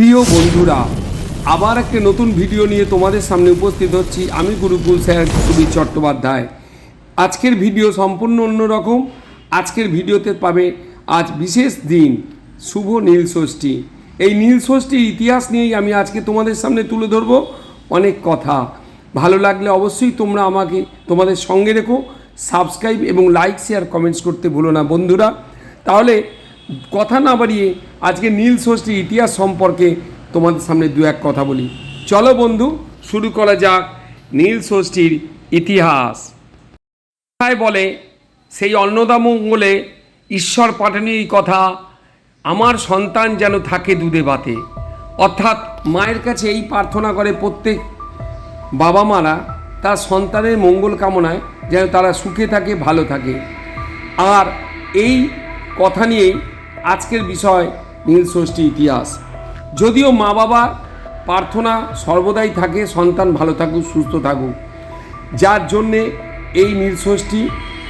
প্রিয় বন্ধুরা, আবার একটা নতুন ভিডিও নিয়ে তোমাদের সামনে উপস্থিত হচ্ছি আমি গুরুকুল স্যার সুবীর চট্টোপাধ্যায়। আজকের ভিডিও সম্পূর্ণ অন্যরকম। আজকের ভিডিওতে পাবে আজ বিশেষ দিন শুভ নীল ষষ্ঠী। এই নীল ষষ্ঠীর ইতিহাস নিয়েই আমি আজকে তোমাদের সামনে তুলে ধরবো অনেক কথা। ভালো লাগলে অবশ্যই তোমরা আমাকে, তোমাদের সঙ্গে রেখো। সাবস্ক্রাইব এবং লাইক, শেয়ার, কমেন্টস করতে ভুলো না বন্ধুরা। তাহলে কথা না বাড়িয়ে আজকে নীল ষষ্ঠীর ইতিহাস সম্পর্কে তোমাদের সামনে দু এক কথা বলি। চলো বন্ধু, শুরু করা যাক নীল ষষ্ঠীর ইতিহাস। কথায় বলে, সেই অন্নদামঙ্গলে ঈশ্বর পাঠানি এই কথা, আমার সন্তান যেন থাকে দুধে বাতে। অর্থাৎ মায়ের কাছে এই প্রার্থনা করে প্রত্যেক বাবা মারা তার সন্তানের মঙ্গল কামনায় যেন তারা সুখে থাকে, ভালো থাকে। আর এই কথা নিয়েই আজকের বিষয় নীল ষষ্ঠী ইতিহাস। যদিও মা বাবা প্রার্থনা সর্বদাই থাকে, সন্তান ভালো থাকুক, সুস্থ থাকুক। যার জন্যে এই নীল ষষ্ঠী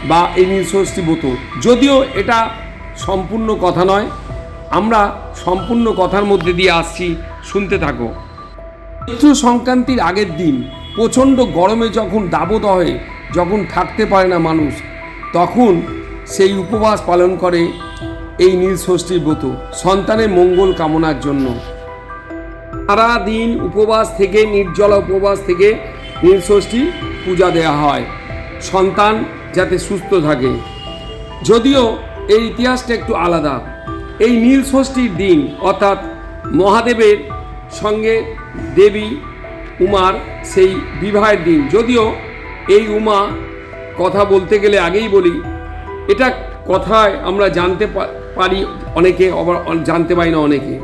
বা এই নীল ষষ্ঠী ব্রত। যদিও এটা সম্পূর্ণ কথা নয়, আমরা সম্পূর্ণ কথার মধ্যে দিয়ে আসছি, শুনতে থাকো। চৈত্র সংক্রান্তির আগের দিন, প্রচণ্ড গরমে যখন দাবদাহে যখন থাকতে পারে না মানুষ, তখন সেই উপবাস পালন করে এই নীল ষষ্ঠীর ব্রত, সন্তানের মঙ্গল কামনার জন্য। সারা দিন উপবাস থেকে, নির্জলা উপবাস থেকে নীল ষষ্ঠী পূজা দেওয়া হয়। সন্তান যাতে সুস্থ থাকে। যদিও এই ইতিহাসটা একটু আলাদা। এই নীল ষষ্ঠীর দিন, অর্থাৎ মহাদেবের সঙ্গে দেবী উমার সেই বিবাহের দিন। যদিও এই উমা কথা বলতে গেলে আগেই বলি, এটা কথায় আমরা জানতে পারি অনেকে, আবার জানতে পারি না অনেকে।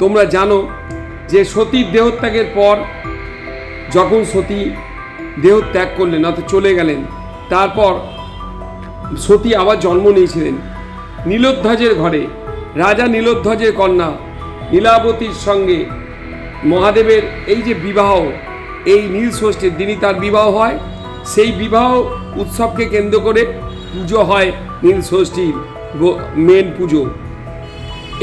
তোমরা জানো যে সতীর দেহত্যাগের পর যখন সতী দেহ ত্যাগ করলেন, অর্থাৎ চলে গেলেন, তারপর সতী আবার জন্ম নিয়েছিলেন। নীলোধ্বজের ঘরে, রাজা নীলোধ্বজের কন্যা নীলাবতীর সঙ্গে মহাদেবের এই যে বিবাহ, এই নীল ষষ্ঠীর দিনই তার বিবাহ হয়। সেই বিবাহ উৎসবকে কেন্দ্র করে পুজো হয় নীল ষষ্ঠীর মেন পুজো।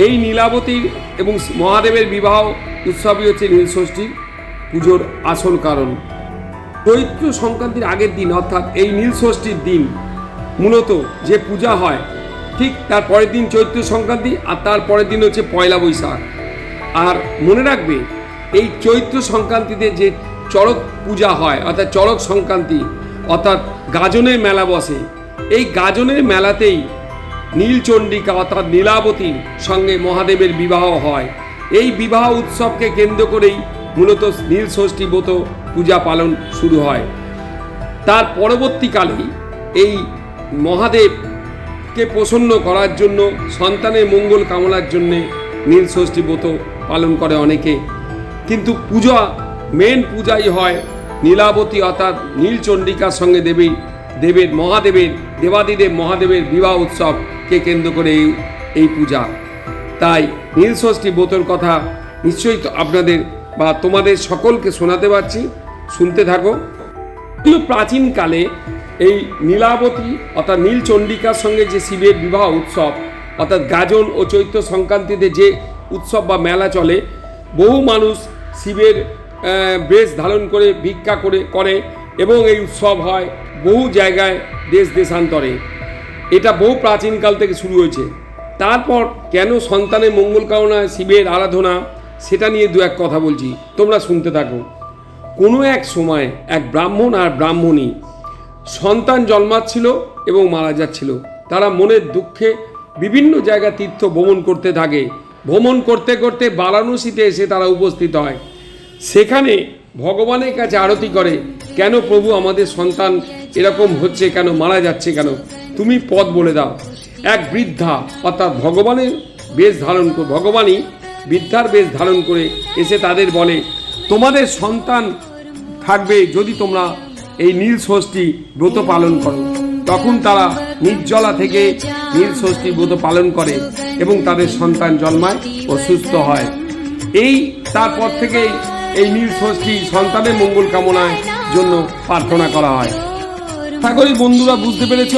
এই নীলাবতীর এবং মহাদেবের বিবাহ উৎসবই হচ্ছে নীল ষষ্ঠীর পুজোর আসল কারণ। চৈত্র সংক্রান্তির আগের দিন অর্থাৎ এই নীল ষষ্ঠীর দিন মূলত যে পূজা হয়, ঠিক তার পরের দিন চৈত্র সংক্রান্তি আর তার পরের দিন হচ্ছে পয়লা বৈশাখ। আর মনে রাখবে, এই চৈত্র সংক্রান্তিতে যে চড়ক পূজা হয়, অর্থাৎ চড়ক সংক্রান্তি, অর্থাৎ গাজনের মেলা বসে এই গাজনের মেলাতেই নীলচণ্ডিকা অর্থাৎ নীলাবতীর সঙ্গে মহাদেবের বিবাহ হয়। এই বিবাহ উৎসবকে কেন্দ্র করেই মূলত নীল ষষ্ঠী ব্রত পূজা পালন শুরু হয়। তার পরবর্তীকালেই এই মহাদেবকে প্রসন্ন করার জন্য, সন্তানের মঙ্গল কামনার জন্যে নীল ষষ্ঠী ব্রত পালন করে অনেকে। কিন্তু পূজা মেন পূজাই হয় নীলাবতী অর্থাৎ নীলচণ্ডিকার সঙ্গে দেবী দেবের মহাদেবের, দেবাদিদেব মহাদেবের বিবাহ উৎসবকে কেন্দ্র করে এই এই পূজা। তাই নীল ষষ্ঠী ব্রতর কথা নিশ্চয়ই তো আপনাদের বা তোমাদের সকলকে শোনাতে পারছি, শুনতে থাকো। কিন্তু প্রাচীনকালে এই নীলাবতী অর্থাৎ নীলচণ্ডিকার সঙ্গে যে শিবের বিবাহ উৎসব, অর্থাৎ গাজন ও চৈত্র সংক্রান্তিতে যে উৎসব বা মেলা চলে, বহু মানুষ শিবের বেশ ধারণ করে, ভিক্ষা করে করে। এবং এই উৎসব হয় বহু জায়গায় দেশ দেশান্তরে। এটা বহু প্রাচীনকাল থেকে শুরু হয়েছে। তারপর কেন সন্তানের মঙ্গল কামনায় শিবের আরাধনা, সেটা নিয়ে দু এক কথা বলছি। তোমরা শুনতে থাকো। কোনো এক সময় এক ব্রাহ্মণ আর ব্রাহ্মণী সন্তান জন্মাচ্ছিল এবং মারা যাচ্ছিল। তারা মনের দুঃখে বিভিন্ন জায়গা তীর্থ ভ্রমণ করতে থাকে। ভ্রমণ করতে করতে বারাণসীতে এসে তারা উপস্থিত হয়। সেখানে ভগবানের কাছে আরতি করে। কেন প্রভু আমাদের সন্তান এরকম হচ্ছে? কেন মারা যাচ্ছে কেন? তুমি পথ বলে দাও। এক বৃদ্ধা, অর্থাৎ ভগবানের বেশ ধারণ করে, ভগবানই বৃদ্ধার বেশ ধারণ করে এসে তাদের বলে, তোমাদের সন্তান থাকবে যদি তোমরা এই নীল ষষ্ঠী ব্রত পালন করো। তখন তারা নির্জলা থেকে নীল ষষ্ঠী ব্রত পালন করে এবং তাদের সন্তান জন্মায় ও সুস্থ হয়। এই তারপর থেকেই এই নীল ষষ্ঠী সন্তানের মঙ্গল কামনায় জন্য প্রার্থনা করা হয়। আশা করি বন্ধুরা বুঝতে পেরেছ,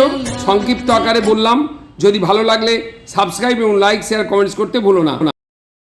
সংক্ষিপ্ত আকারে বললাম। যদি ভালো লাগলে সাবস্ক্রাইব এবং লাইক শেয়ার কমেন্টস করতে ভুলো না।